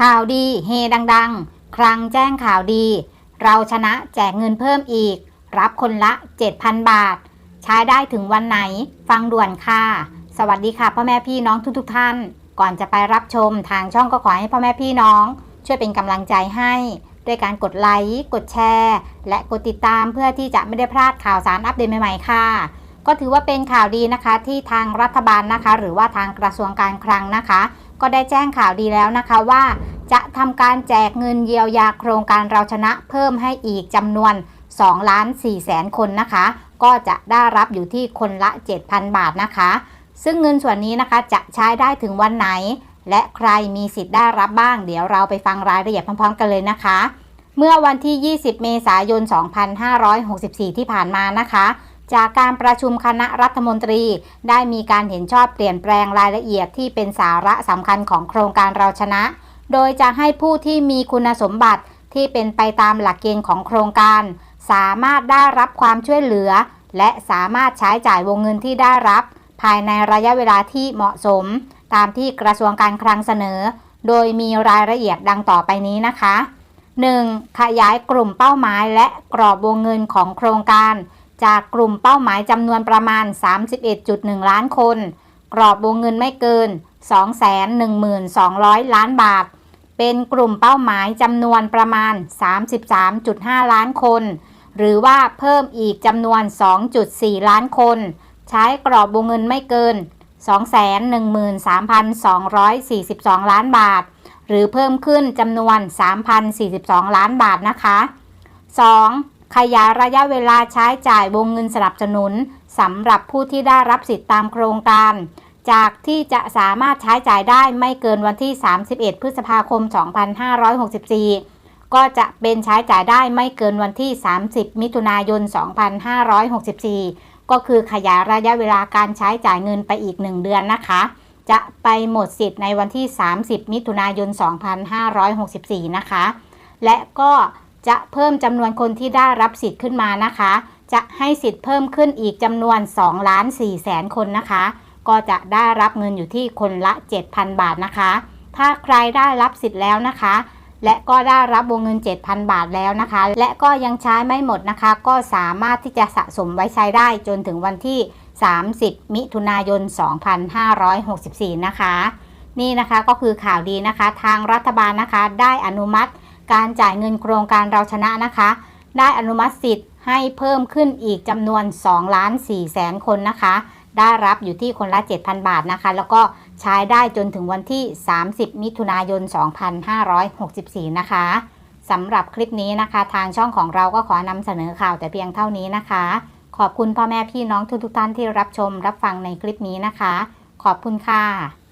ข่าวดีเฮดังๆ ครั้งแจ้งข่าวดี เราชนะแจกเงินเพิ่มอีก รับคนละ 7,000 บาท ใช้ได้ถึงวันไหน ฟังด่วนค่ะ สวัสดีค่ะพ่อแม่พี่น้องทุกๆทท่าน ก่อนจะไปรับชมทางช่องก็ขอให้พ่อแม่พี่น้อง ช่วยเป็นกำลังใจให้ ด้วยการกดไลค์ กดแชร์ และกดติดตามเพื่อที่จะไม่ได้พลาดข่าวสารอัปเดตใหม่ๆค่ะก็ถือว่าเป็นข่าวดีนะคะที่ทางรัฐบาลนะคะ หรือว่าทางกระทรวงการคลังนะคะ ก็ได้แจ้งข่าวดีแล้วนะคะว่า จะทำการแจกเงินเยียวยาโครงการเราชนะเพิ่มให้อีกจำนวน2ล้าน4แสนคนนะคะ ก็จะได้รับอยู่ที่คนละ 7,000 บาทนะคะ ซึ่งเงินส่วนนี้นะคะจะใช้ได้ถึงวันไหน และใครมีสิทธิ์ได้รับบ้าง เดี๋ยวเราไปฟังรายละเอียดพร้อมๆ กันเลยนะคะ เมื่อวันที่ 20 เมษายน 2564 ที่ผ่านมานะคะ จากการประชุมคณะรัฐมนตรี ได้มีการเห็นชอบเปลี่ยนแปลงรายละเอียดที่เป็นสาระสำคัญของโครงการเราชนะ โดยจะให้ผู้ที่มีคุณสมบัติที่เป็นไปตามหลักเกณฑ์ของโครงการ สามารถได้รับความช่วยเหลือ และสามารถใช้จ่ายวงเงินที่ได้รับ ภายในระยะเวลาที่เหมาะสม ตามที่กระทรวงการคลังเสนอ โดยมีรายละเอียดดังต่อไปนี้นะคะ 1. ขยายกลุ่มเป้าหมายและกรอบวงเงินของโครงการ จากกลุ่มเป้าหมายจำนวนประมาณ 31.1 ล้านคน กรอบวงเงินไม่เกิน 212,000 ล้านบาท เป็นกลุ่มเป้าหมายจำนวนประมาณ 33.5 ล้านคน หรือว่าเพิ่มอีกจำนวน 2.4 ล้านคน ใช้กรอบวงเงินไม่เกิน 213,242 ล้านบาท หรือเพิ่มขึ้นจำนวน 3,042 ล้านบาทนะคะ 2. ขยายระยะเวลาใช้จ่ายวงเงินสนับสนุนสำหรับผู้ที่ได้รับสิทธิตามโครงการ จากที่จะสามารถใช้จ่ายได้ไม่เกินวันที่ 31 พฤษภาคม 2564 ก็จะเป็นใช้จ่ายได้ไม่เกินวันที่ 30 มิถุนายน 2564 ก็คือขยายระยะเวลาการใช้จ่ายเงินไปอีก 1 เดือนนะคะ จะไปหมดสิทธิ์ในวันที่ 30 มิถุนายน 2564 นะคะ และก็ จะเพิ่มจำนวนคนที่ได้รับสิทธิ์ขึ้นมานะคะ จะให้สิทธิ์เพิ่มขึ้นอีกจำนวน2ล้าน4แสนคนนะคะ ก็จะได้รับเงินอยู่ที่คนละ 7,000 บาทนะคะ ถ้าใครได้รับสิทธิ์แล้วนะคะ และก็ได้รับวงเงิน 7,000 บาทแล้วนะคะ และก็ยังใช้ไม่หมดนะคะ ก็สามารถที่จะสะสมไว้ใช้ได้จนถึงวันที่ 30 มิถุนายน 2564 นะคะ นี่นะคะก็คือข่าวดีนะคะ ทางรัฐบาลนะคะได้อนุมัติ การจ่ายเงินโครงการเราชนะนะคะ ได้อนุมัติสิทธิ์ให้เพิ่มขึ้นอีกจำนวน2ล้าน4แสนคนนะคะ ได้รับอยู่ที่คนละ 7,000 บาทนะคะ แล้วก็ใช้ได้จนถึงวันที่ 30 มิถุนายน 2564 นะคะสำหรับคลิปนี้นะคะ ทางช่องของเราก็ขอนำเสนอข่าวแต่เพียงเท่านี้นะคะ ขอบคุณพ่อแม่พี่น้องทุกๆท่านที่รับชมรับฟังในคลิปนี้นะคะ ขอบคุณค่ะ